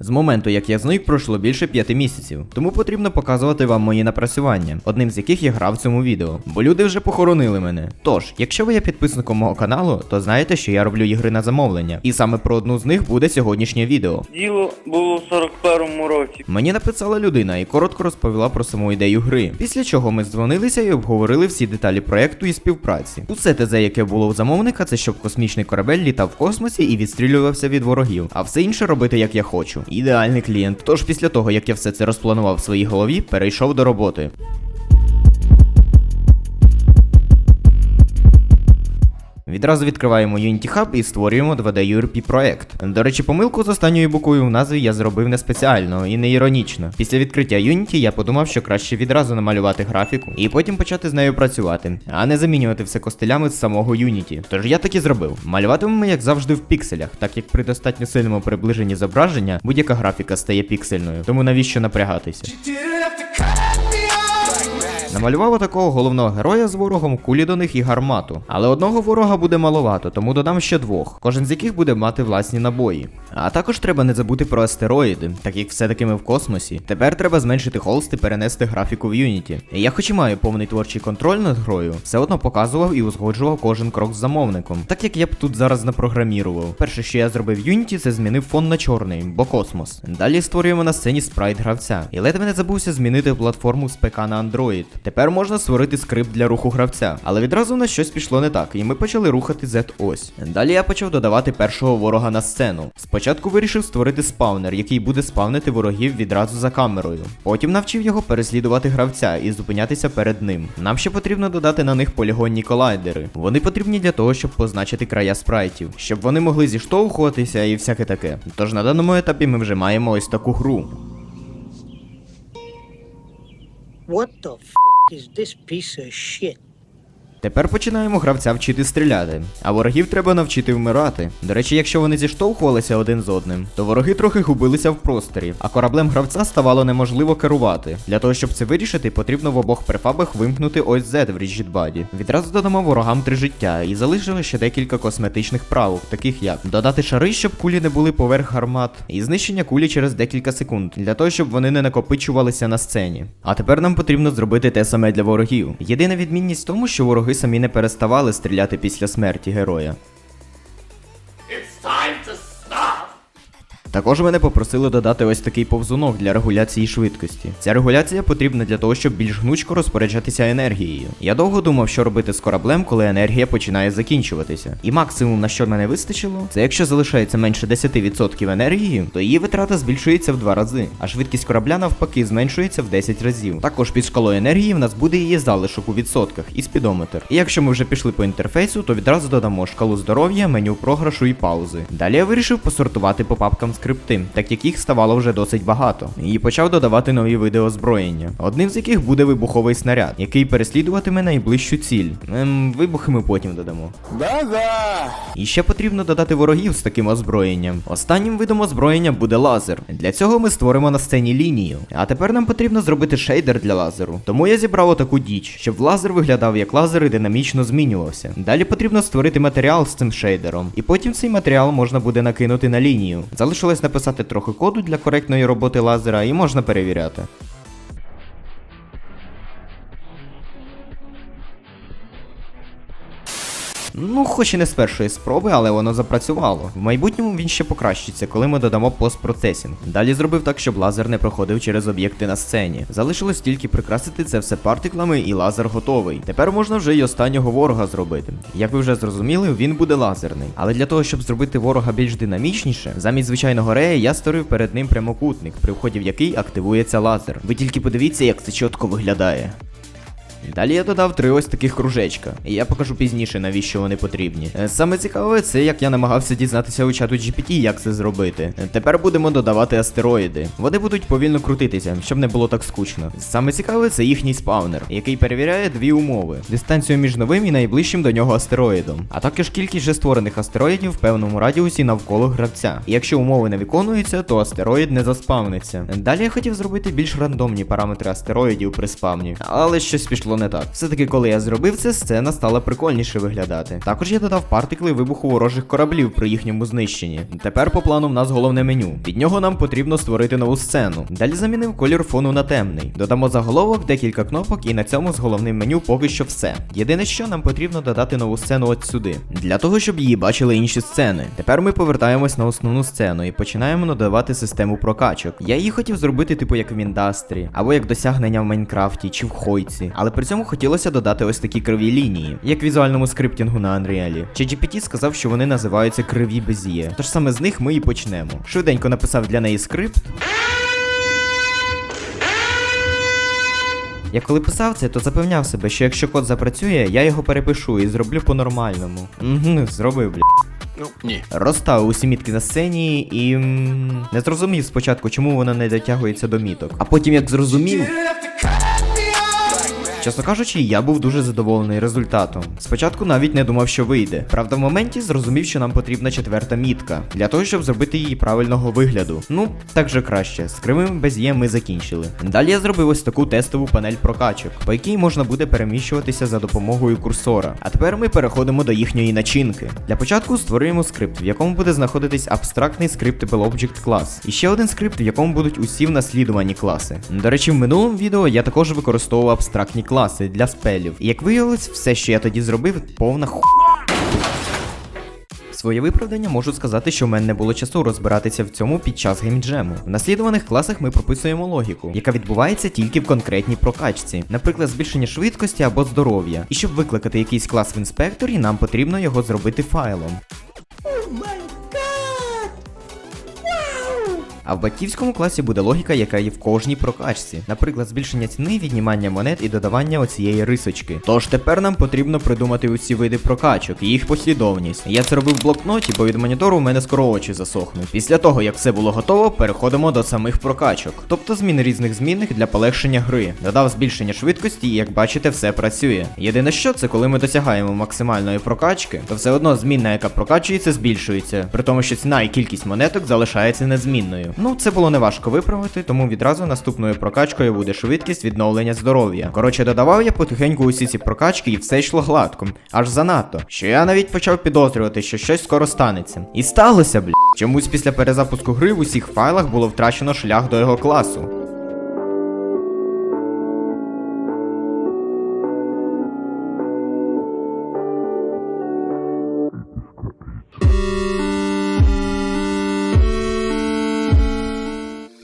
З моменту, як я зник, пройшло більше п'яти місяців, тому потрібно показувати вам мої напрацювання, одним з яких я грав в цьому відео, бо люди вже похоронили мене. Тож, якщо ви є підписником мого каналу, то знаєте, що я роблю ігри на замовлення, і саме про одну з них буде сьогоднішнє відео. Діло було в 41-му році. Мені написала людина і коротко розповіла про саму ідею гри. Після чого ми дзвонилися і обговорили всі деталі проекту і співпраці. Усе ТЗ, яке було у замовника, це щоб космічний корабель літав в космосі і відстрілювався від ворогів, а все інше робити як я хочу. Ідеальний клієнт. Тож після того, як я все це розпланував в своїй голові, перейшов до роботи. Відразу відкриваємо Unity Hub і створюємо 2D URP проект. До речі, помилку з останньою буквою в назві я зробив не спеціально і не іронічно. Після відкриття Unity я подумав, що краще відразу намалювати графіку і потім почати з нею працювати, а не замінювати все костилями з самого Unity. Тож я так і зробив. Малюватимемо, як завжди, в пікселях, так як при достатньо сильному приближенні зображення будь-яка графіка стає піксельною, тому навіщо напрягатися? Намалював такого головного героя з ворогом, кулі до них і гармату. Але одного ворога буде маловато, тому додам ще двох, кожен з яких буде мати власні набої. А також треба не забути про астероїди, так як все-таки ми в космосі. Тепер треба зменшити холст і перенести графіку в Unity. Я хоч і маю повний творчий контроль над грою, все одно показував і узгоджував кожен крок з замовником, так як я б тут зараз напрограмірував. Перше, що я зробив в Unity, це змінив фон на чорний, бо космос. Далі створюємо на сцені спрайт гравця. І ледве не забувся змінити платформу з ПК на Android. Тепер можна створити скрипт для руху гравця. Але відразу в нас щось пішло не так, і ми почали рухати Z-ось. Далі я почав додавати першого ворога на сцену. Спочатку вирішив створити спаунер, який буде спавнити ворогів відразу за камерою. Потім навчив його переслідувати гравця і зупинятися перед ним. Нам ще потрібно додати на них полігонні колайдери. Вони потрібні для того, щоб позначити края спрайтів, щоб вони могли зіштовхуватися і всяке таке. Тож на даному етапі ми вже маємо ось таку гру. What the f is this piece of shit? Тепер починаємо гравця вчити стріляти, а ворогів треба навчити вмирати. До речі, якщо вони зіштовхувалися один з одним, то вороги трохи губилися в просторі, а кораблем гравця ставало неможливо керувати. Для того, щоб це вирішити, потрібно в обох префабах вимкнути ось Z в Rigid Відразу додамо ворогам три життя і залишили ще декілька косметичних правок, таких як додати шари, щоб кулі не були поверх гармат, і знищення кулі через декілька секунд, для того, щоб вони не накопичувалися на сцені. А тепер нам потрібно зробити те саме для ворогів. Єдина відмінність в тому, що вороги самі не переставали стріляти після смерті героя. Також мене попросили додати ось такий повзунок для регуляції швидкості. Ця регуляція потрібна для того, щоб більш гнучко розпоряджатися енергією. Я довго думав, що робити з кораблем, коли енергія починає закінчуватися. І максимум, на що мене вистачило, це якщо залишається менше 10% енергії, то її витрата збільшується в 2 рази, а швидкість корабля навпаки зменшується в 10 разів. Також під шкалою енергії в нас буде її залишок у відсотках і спідометр. І якщо ми вже пішли по інтерфейсу, то відразу додамо шкалу здоров'я, меню програшу і паузи. Далі я вирішив посортувати по папкам скрипти, так як їх ставало вже досить багато, і почав додавати нові види озброєння. Одним з яких буде вибуховий снаряд, який переслідуватиме найближчу ціль. Ем, вибухи ми потім додамо. І ще потрібно додати ворогів з таким озброєнням. Останнім видом озброєння буде лазер. Для цього ми створимо на сцені лінію. А тепер нам потрібно зробити шейдер для лазеру. Тому я зібрав отаку діч, щоб лазер виглядав як лазер і динамічно змінювався. Далі потрібно створити матеріал з цим шейдером, і потім цей матеріал можна буде накинути на лінію. Залишилось написати трохи коду для коректної роботи лазера, і можна перевіряти. Ну, хоч і не з першої спроби, але воно запрацювало. В майбутньому він ще покращиться, коли ми додамо постпроцесінг. Далі зробив так, щоб лазер не проходив через об'єкти на сцені. Залишилось тільки прикрасити це все партиклами, і лазер готовий. Тепер можна вже й останнього ворога зробити. Як ви вже зрозуміли, він буде лазерний. Але для того, щоб зробити ворога більш динамічніше, замість звичайного рея я створив перед ним прямокутник, при вході в який активується лазер. Ви тільки подивіться, як це чітко виглядає. Далі я додав три ось таких кружечка, і я покажу пізніше, навіщо вони потрібні. Е, Саме цікаве, це як я намагався дізнатися у чату GPT, як це зробити. Е, Тепер будемо додавати астероїди. Вони будуть повільно крутитися, щоб не було так скучно. Саме цікаве, це їхній спаунер, який перевіряє дві умови: дистанцію між новим і найближчим до нього астероїдом, а також кількість вже створених астероїдів в певному радіусі навколо гравця. І якщо умови не виконуються, то астероїд не заспавниться. Далі я хотів зробити більш рандомні параметри астероїдів при спавні, але щось пішло не так. Все-таки, коли я зробив це, сцена стала прикольніше виглядати. Також я додав партикли вибуху ворожих кораблів при їхньому знищенні. Тепер по плану в нас головне меню. Від нього нам потрібно створити нову сцену. Далі замінив колір фону на темний. Додамо заголовок, декілька кнопок, і на цьому з головним меню поки що все. Єдине, що нам потрібно додати нову сцену от сюди, для того, щоб її бачили інші сцени. Тепер ми повертаємось на основну сцену і починаємо надавати систему прокачок. Я її хотів зробити, типу, як в індастрі, або як досягнення в Майнкрафті чи в Хойці. Але при цьому хотілося додати ось такі криві лінії, як візуальному скриптінгу на Unreal. ChatGPT сказав, що вони називаються криві без'є. Тож саме з них ми і почнемо. Швиденько написав для неї скрипт. Я коли писав це, то запевняв себе, що якщо код запрацює, я його перепишу і зроблю по-нормальному. Угу, зробив, бля. Ну, ні. Розставив усі мітки на сцені і. м, не зрозумів спочатку, чому воно не дотягується до міток. А потім як зрозумів. Чесно кажучи, я був дуже задоволений результатом. Спочатку навіть не думав, що вийде. Правда, в моменті зрозумів, що нам потрібна четверта мітка для того, щоб зробити її правильного вигляду. Ну, так же краще. З кривим без є ми закінчили. Далі я зробив ось таку тестову панель прокачок, по якій можна буде переміщуватися за допомогою курсора. А тепер ми переходимо до їхньої начинки. Для початку створюємо скрипт, в якому буде знаходитись абстрактний Scriptable Object клас. І ще один скрипт, в якому будуть усі внаслідувані класи. До речі, в минулому відео я також використовував абстрактні класи для спелів. І як виявилось, все, що я тоді зробив, повна ху. Своє виправдання можу сказати, що в мене не було часу розбиратися в цьому під час геймджему. В наслідуваних класах ми прописуємо логіку, яка відбувається тільки в конкретній прокачці, наприклад, збільшення швидкості або здоров'я. І щоб викликати якийсь клас в інспекторі, нам потрібно його зробити файлом. А в батьківському класі буде логіка, яка є в кожній прокачці. Наприклад, збільшення ціни, віднімання монет і додавання оцієї рисочки. Тож тепер нам потрібно придумати усі види прокачок і їх послідовність. Я це робив в блокноті, бо від монітору у мене скоро очі засохнуть. Після того, як все було готово, переходимо до самих прокачок, тобто змін різних змінних для полегшення гри. Додав збільшення швидкості, і як бачите, все працює. Єдине, що це коли ми досягаємо максимальної прокачки, то все одно змінна, яка прокачується, збільшується, при тому, що ціна і кількість монеток залишається незмінною. Ну, це було неважко виправити, тому відразу наступною прокачкою буде швидкість відновлення здоров'я. Коротше, додавав я потихеньку усі ці прокачки, і все йшло гладко, аж занадто. Що я навіть почав підозрювати, що щось скоро станеться. І сталося, бля. Чомусь після перезапуску гри в усіх файлах було втрачено шлях до його класу.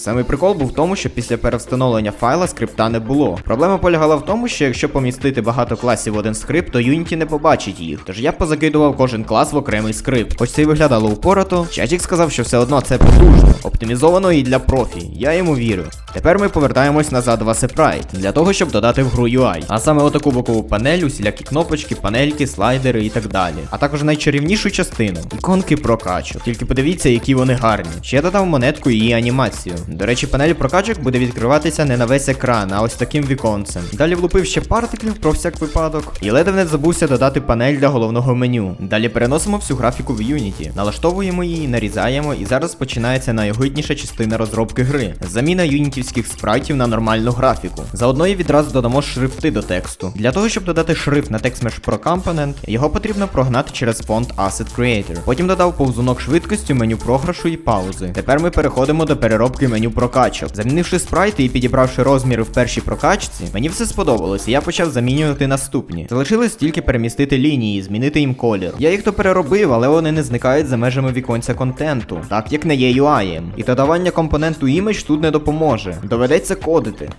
Самий прикол був в тому, що після перевстановлення файла скрипта не було. Проблема полягала в тому, що якщо помістити багато класів в один скрипт, то Unity не побачить їх. Тож я позакидував кожен клас в окремий скрипт. Хоч це й виглядало упорото, Чатік сказав, що все одно це потужно, оптимізовано і для профі. Я йому вірю. Тепер ми повертаємось назад в Aseprise, для того, щоб додати в гру UI. А саме отаку бокову панель, усілякі кнопочки, панельки, слайдери і так далі. А також найчарівнішу частину іконки прокачок. Тільки подивіться, які вони гарні. Ще додав монетку і її анімацію. До речі, панель прокачок буде відкриватися не на весь екран, а ось таким віконцем. Далі влупив ще партиклів про всяк випадок. І ледве не забувся додати панель для головного меню. Далі переносимо всю графіку в Unity, налаштовуємо її, нарізаємо, і зараз починається найогидніша частина розробки гри. Заміна юнітівських спрайтів на нормальну графіку. Заодно і відразу додамо шрифти до тексту. Для того, щоб додати шрифт на текст Mesh Pro Component, його потрібно прогнати через фонд Asset Creator. Потім додав повзунок швидкості, меню програшу і паузи. Тепер ми переходимо до переробки меню прокачок. Замінивши спрайти і підібравши розміри в першій прокачці, мені все сподобалось, і я почав замінювати наступні. Залишилось тільки перемістити лінії, змінити їм колір. Я їх то переробив, але вони не зникають за межами віконця контенту, так як не є UI. І додавання компоненту Image тут не допоможе. Доведеться кодити.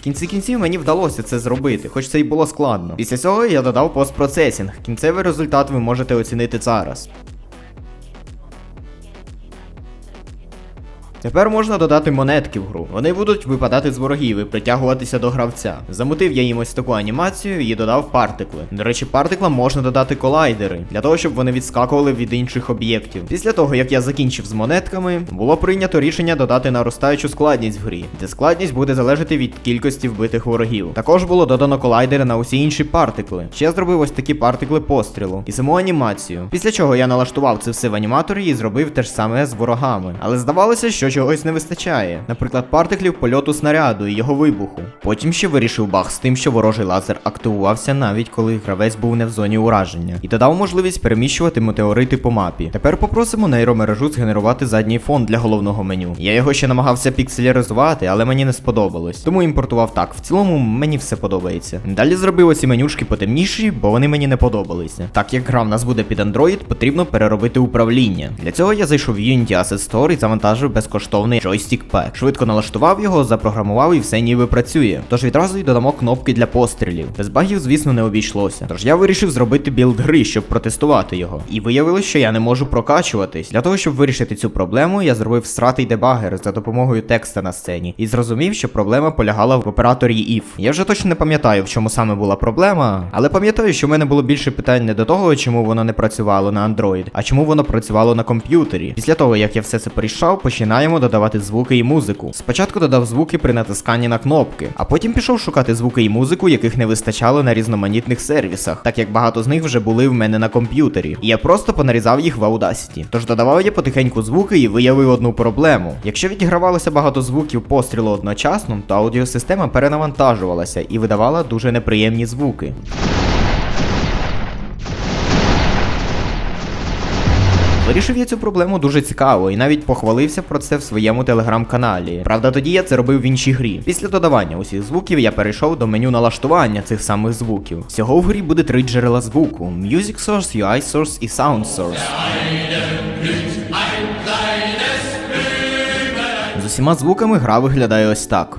В кінці кінців мені вдалося це зробити, хоч це й було складно. Після цього я додав постпроцесінг. Кінцевий результат ви можете оцінити зараз. Тепер можна додати монетки в гру. Вони будуть випадати з ворогів і притягуватися до гравця. Замутив я їм ось таку анімацію і додав партикли. До речі, партиклам можна додати колайдери, для того, щоб вони відскакували від інших об'єктів. Після того, як я закінчив з монетками, було прийнято рішення додати наростаючу складність в грі, де складність буде залежати від кількості вбитих ворогів. Також було додано колайдери на усі інші партикли. Ще зробив ось такі партикли пострілу і саму анімацію. Після чого я налаштував це все в аніматорі і зробив те ж саме з ворогами. Але здавалося, що чогось не вистачає, наприклад, партиклів польоту снаряду і його вибуху. Потім ще вирішив баг з тим, що ворожий лазер активувався навіть коли гравець був не в зоні ураження, і додав можливість переміщувати метеорити по мапі. Тепер попросимо нейромережу згенерувати задній фон для головного меню. Я його ще намагався пікселяризувати, але мені не сподобалось. Тому імпортував так. В цілому мені все подобається. Далі зробив оці менюшки потемніші, бо вони мені не подобалися. Так як гра в нас буде під Android, потрібно переробити управління. Для цього я зайшов в Unity Asset Store і завантажив безкоштовний Joystick Pack. Швидко налаштував його, запрограмував і все ніби працює. Тож відразу й додамо кнопки для пострілів. Без багів, звісно, не обійшлося. Тож я вирішив зробити білд гри, щоб протестувати його. І виявилось, що я не можу прокачуватись. Для того, щоб вирішити цю проблему, я зробив сратий дебагер за допомогою текста на сцені і зрозумів, що проблема полягала в операторі if. Я вже точно не пам'ятаю, в чому саме була проблема, але пам'ятаю, що в мене було більше питань не до того, чому воно не працювало на Android, а чому воно працювало на комп'ютері. Після того, як я все це порішав, починаємо додавати звуки і музику. Спочатку додав звуки при натисканні на кнопки, а потім пішов шукати звуки і музику, яких не вистачало на різноманітних сервісах, так як багато з них вже були в мене на комп'ютері. І я просто понарізав їх в Audacity. Тож додавав я потихеньку звуки і виявив одну проблему. Якщо відігравалося багато звуків пострілу одночасно, то аудіосистема перенавантажувалася і видавала дуже неприємні звуки. Вирішив я цю проблему дуже цікаво і навіть похвалився про це в своєму телеграм-каналі. Правда, тоді я це робив в іншій грі. Після додавання усіх звуків я перейшов до меню налаштування цих самих звуків. Всього в грі буде три джерела звуку: Music Source, UI Source і Sound Source. З усіма звуками гра виглядає ось так.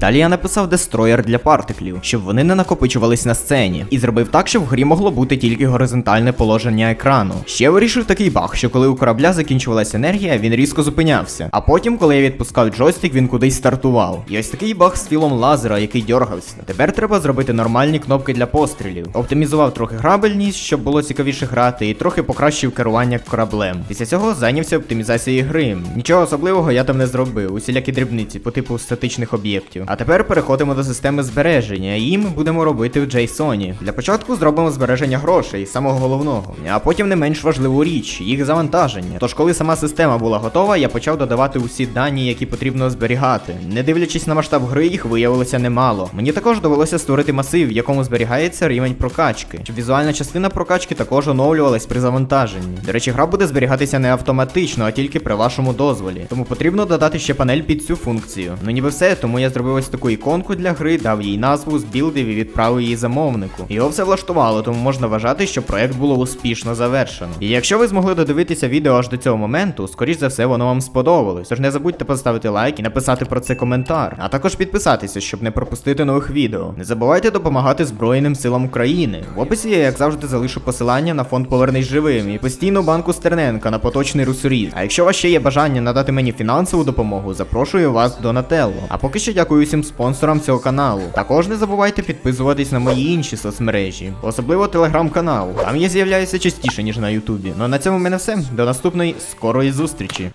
Далі я написав дестроєр для партиклів, щоб вони не накопичувались на сцені, і зробив так, щоб в грі могло бути тільки горизонтальне положення екрану. Ще вирішив такий баг, що коли у корабля закінчувалася енергія, він різко зупинявся. А потім, коли я відпускав джойстик, він кудись стартував. І ось такий баг з філом лазера, який дьоргався. Тепер треба зробити нормальні кнопки для пострілів. Оптимізував трохи грабельність, щоб було цікавіше грати, і трохи покращив керування кораблем. Після цього зайнявся оптимізацією гри. Нічого особливого я там не зробив, усілякі дрібниці по типу статичних об'єктів. А тепер переходимо до системи збереження, і ми будемо робити в JSON. Для початку зробимо збереження грошей, самого головного, а потім не менш важливу річ їх завантаження. Тож, коли сама система була готова, я почав додавати усі дані, які потрібно зберігати. Не дивлячись на масштаб гри, їх виявилося немало. Мені також довелося створити масив, в якому зберігається рівень прокачки, щоб візуальна частина прокачки також оновлювалась при завантаженні. До речі, гра буде зберігатися не автоматично, а тільки при вашому дозволі. Тому потрібно додати ще панель під цю функцію. Ну ніби все, тому я зробив ось таку іконку для гри, дав їй назву, збілдив і відправив її замовнику. Його все влаштувало, тому можна вважати, що проект було успішно завершено. І якщо ви змогли додивитися відео аж до цього моменту, скоріш за все воно вам сподобалось. Тож не забудьте поставити лайк і написати про це коментар, а також підписатися, щоб не пропустити нових відео. Не забувайте допомагати Збройним силам України. В описі я, як завжди, залишу посилання на фонд Повернись живим і постійну банку Стерненка на поточний русоріз. А якщо у вас ще є бажання надати мені фінансову допомогу, запрошую вас до Нателло. А поки що дякую всім спонсорам цього каналу. Також не забувайте підписуватись на мої інші соцмережі, особливо телеграм-канал. Там я з'являюся частіше, ніж на Ютубі. Ну а на цьому в мене все. До наступної скорої зустрічі.